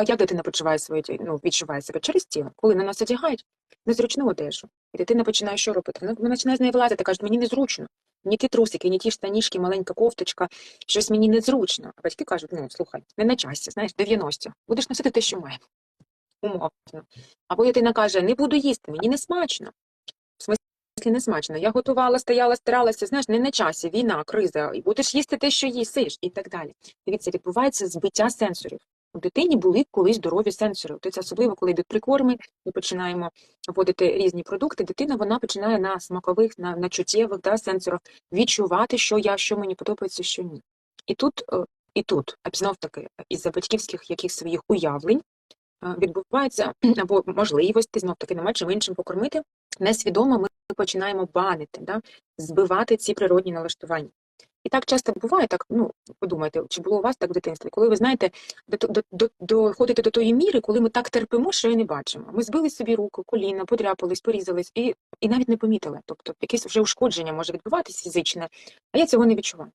А як дитина почуває своє? Ну, відчуває себе через тіло, коли на нас одягають незручну одежу. І дитина починає що робити? Вона, починає з неї вилазити, каже, мені незручно. Ні ті трусики, ні ті штанішки, маленька кофточка, щось мені незручно. А батьки кажуть, ну слухай, не на часі, знаєш, 90. Будеш носити те, що має. Умовно. Або дитина каже, не буду їсти, мені не смачно. В смислі не смачно. Я готувала, стояла, старалася, знаєш, не на часі, війна, криза, і будеш їсти те, що їсиш, і так далі. Дивіться, відбувається збиття сенсорів. У дитині були колись здорові сенсори. Це особливо, коли йдуть прикорми, ми починаємо вводити різні продукти. Дитина вона починає на смакових, на, на чуттєвих да, сенсорах відчувати, що я, що мені подобається, що ні. І тут, е, і тут, знов таки, із-за батьківських яких своїх уявлень е, відбувається або можливості знов таки нема чим іншим покормити. Несвідомо ми починаємо банити, да, збивати ці природні налаштування. І так часто буває, так, ну, подумайте, чи було у вас так в дитинстві, коли ви знаєте, до, до, до, доходите до тої міри, коли ми так терпимо, що і не бачимо. Ми збили собі руку, коліна, подряпались, порізались і, і навіть не помітили. Тобто якесь вже ушкодження може відбуватися фізичне, а я цього не відчуваю.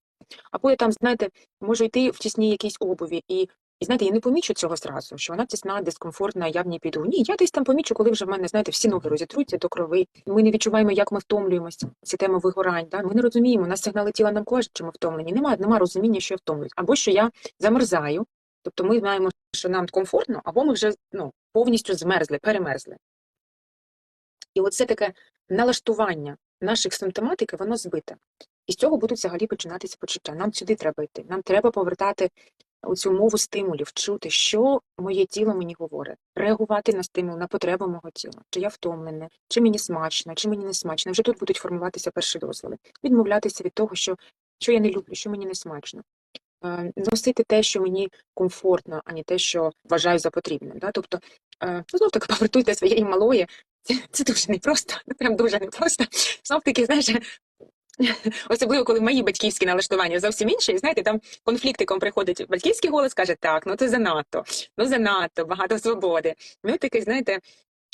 Або я там, знаєте, можу йти в тісній якійсь обуві, і, і знаєте, я не помічу цього зразу, що вона тісна, дискомфортна, я в ній піду. Ні, я десь там помічу, коли вже в мене, знаєте, всі ноги розітруться до крови. Ми не відчуваємо, як ми втомлюємося. Це тема вигорань. Да? Ми не розуміємо, нас сигнали тіла нам кажуть, що ми втомлені. Немає, немає розуміння, що я втомлююсь. Або що я замерзаю. Тобто ми знаємо, що нам комфортно, або ми вже ну, повністю змерзли, перемерзли. І оце таке налаштування наших симптоматики, воно збите. І з цього будуть взагалі починатися почуття. Нам сюди треба йти. Нам треба повертати оцю мову стимулів, чути, що моє тіло мені говорить, реагувати на стимул, на потребу мого тіла, чи я втомлене, чи мені смачно, чи мені не смачно. Вже тут будуть формуватися перші дозволи. Відмовлятися від того, що, що я не люблю, що мені не смачно. Е, Носити те, що мені комфортно, а не те, що вважаю за потрібне. Да? Тобто, е, знов таки повертуйте своєї малої. Це, це дуже непросто, ну, прям дуже непросто. Знов таки, знаєш, Особливо, коли мої батьківські налаштування зовсім інші, і знаєте, там конфліктиком приходить батьківський голос, каже, так, ну це занадто, ну занадто, багато свободи. Ну такий, знаєте,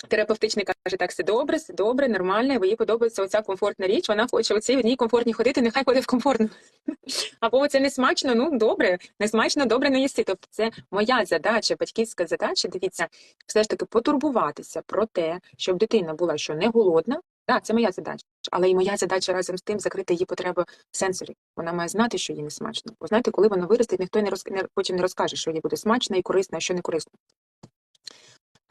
терапевтичний каже, так, все добре, все добре, нормально, їй подобається оця комфортна річ, вона хоче оцій одній комфортній ходити, нехай ходить в комфортну. Або це не смачно, ну добре, не смачно, добре не їсти. Тобто це моя задача, батьківська задача, дивіться, все ж таки потурбуватися про те, щоб дитина була що не голодна, так, це моя задача. Але і моя задача разом з тим закрити її потреби в сенсорі. Вона має знати, що їй не смачно. Бо знаєте, коли вона виросте, ніхто не роз... потім не розкаже, що їй буде смачно і корисно, а що не корисно.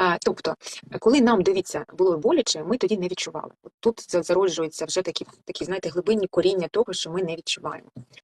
А, тобто, коли нам дивіться було боляче, ми тоді не відчували. От тут зароджуються вже такі, такі, знаєте, глибинні коріння того, що ми не відчуваємо.